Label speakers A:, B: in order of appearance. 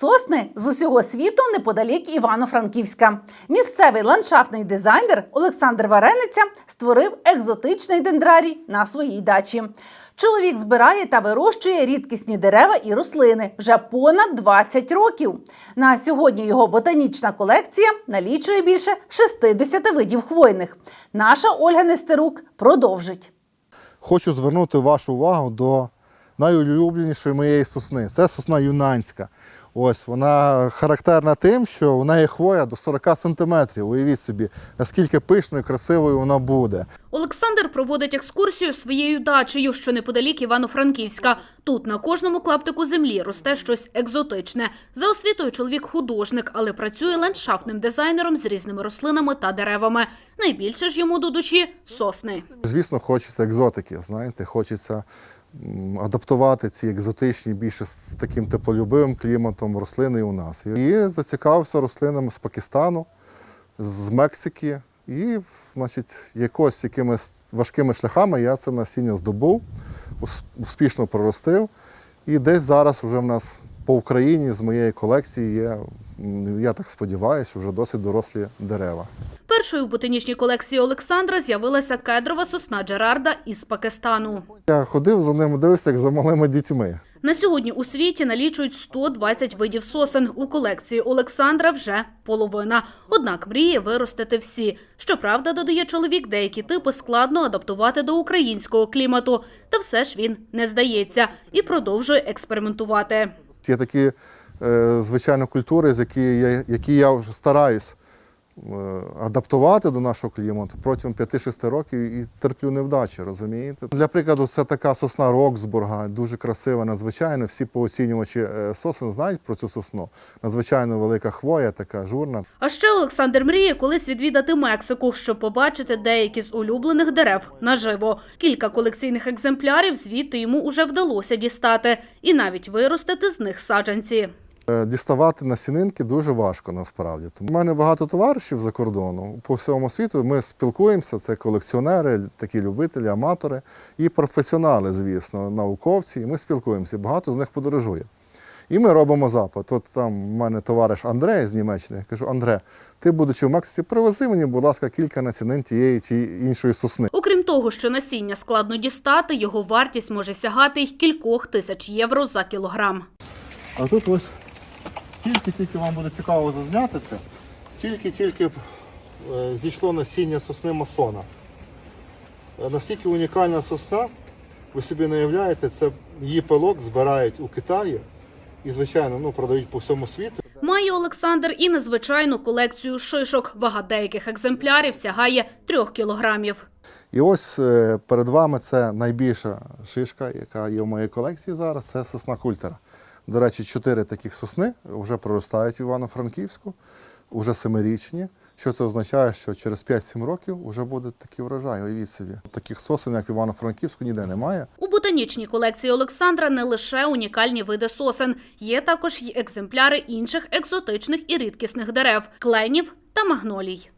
A: Сосни з усього світу неподалік Івано-Франківська. Місцевий ландшафтний дизайнер Олександр Варениця створив екзотичний дендрарій на своїй дачі. Чоловік збирає та вирощує рідкісні дерева і рослини вже понад 20 років. На сьогодні його ботанічна колекція налічує більше 60 видів хвойних. Наша Ольга Нестерук продовжить.
B: Хочу звернути вашу увагу до найулюбленішої моєї сосни. Це сосна юнанська. Ось вона характерна тим, що у неї хвоя до 40 сантиметрів. Уявіть собі, наскільки пишною, красивою вона буде.
C: Олександр проводить екскурсію своєю дачею, що неподалік Івано-Франківська. Тут на кожному клаптику землі росте щось екзотичне. За освітою чоловік художник, але працює ландшафтним дизайнером з різними рослинами та деревами. Найбільше ж йому до душі сосни.
B: Звісно, хочеться екзотики, знаєте, хочеться адаптувати ці екзотичні більше з таким теплолюбивим кліматом рослини у нас. І зацікавився рослинами з Пакистану, з Мексики. І, значить, якось якимись важкими шляхами я це насіння здобув, успішно проростив. І десь зараз вже в нас по Україні з моєї колекції є, я так сподіваюся, вже досить дорослі дерева.
C: Першою в ботанічній колекції Олександра з'явилася кедрова сосна Джерарда із Пакистану.
B: Я ходив за ними, дивився, як за малими дітьми.
C: На сьогодні у світі налічують 120 видів сосен. У колекції Олександра вже половина. Однак мріє виростити всі. Щоправда, додає чоловік, деякі типи складно адаптувати до українського клімату. Та все ж він не здається і продовжує експериментувати.
B: Є такі, е, звичайно, культури, з які я, які я вже стараюсь адаптувати до нашого клімату протягом 5-6 років і терплю невдачі, розумієте? Для прикладу, це така сосна Роксбурга, дуже красива, надзвичайно. Всі пооцінювачі е, сосен знають про цю сосну. Надзвичайно велика хвоя, така журна.
C: А ще Олександр мріє колись відвідати Мексику, щоб побачити деякі з улюблених дерев наживо. Кілька колекційних екземплярів звідти йому уже вдалося дістати і навіть виростити з них саджанці.
B: Е, Діставати насінинки дуже важко насправді. Тому в мене багато товаришів за кордону по всьому світу. Ми спілкуємося. Це колекціонери, такі любителі, аматори і професіонали, звісно, науковці. І ми спілкуємося. Багато з них подорожує. І ми робимо запит. От там в мене товариш Андрей з Німеччини. Я кажу, Андре, ти будучи в Мексиці, привези мені, будь ласка, кілька насінин тієї чи іншої сосни.
C: Окрім того, що насіння складно дістати, його вартість може сягати й кількох тисяч євро за кілограм.
B: А тут ось тільки-тільки вам буде цікаво зазняти це, тільки-тільки е, зійшло насіння сосни масона. Е, Настільки унікальна сосна, ви собі не уявляєте, це її пилок збирають у Китаї і, звичайно, ну, продають по всьому світу.
C: Має Олександр і незвичайну колекцію шишок. Вага деяких екземплярів сягає трьох кілограмів.
B: І ось е, перед вами це найбільша шишка, яка є в моїй колекції зараз, це сосна культера. До речі, чотири таких сосни вже проростають в Івано-Франківську, вже семирічні. Що це означає, що через 5-7 років вже буде такий врожай. Уявіть собі. Таких сосен, як в Івано-Франківську, ніде немає.
C: У ботанічній колекції Олександра не лише унікальні види сосен, є також й екземпляри інших екзотичних і рідкісних дерев кленів та магнолій.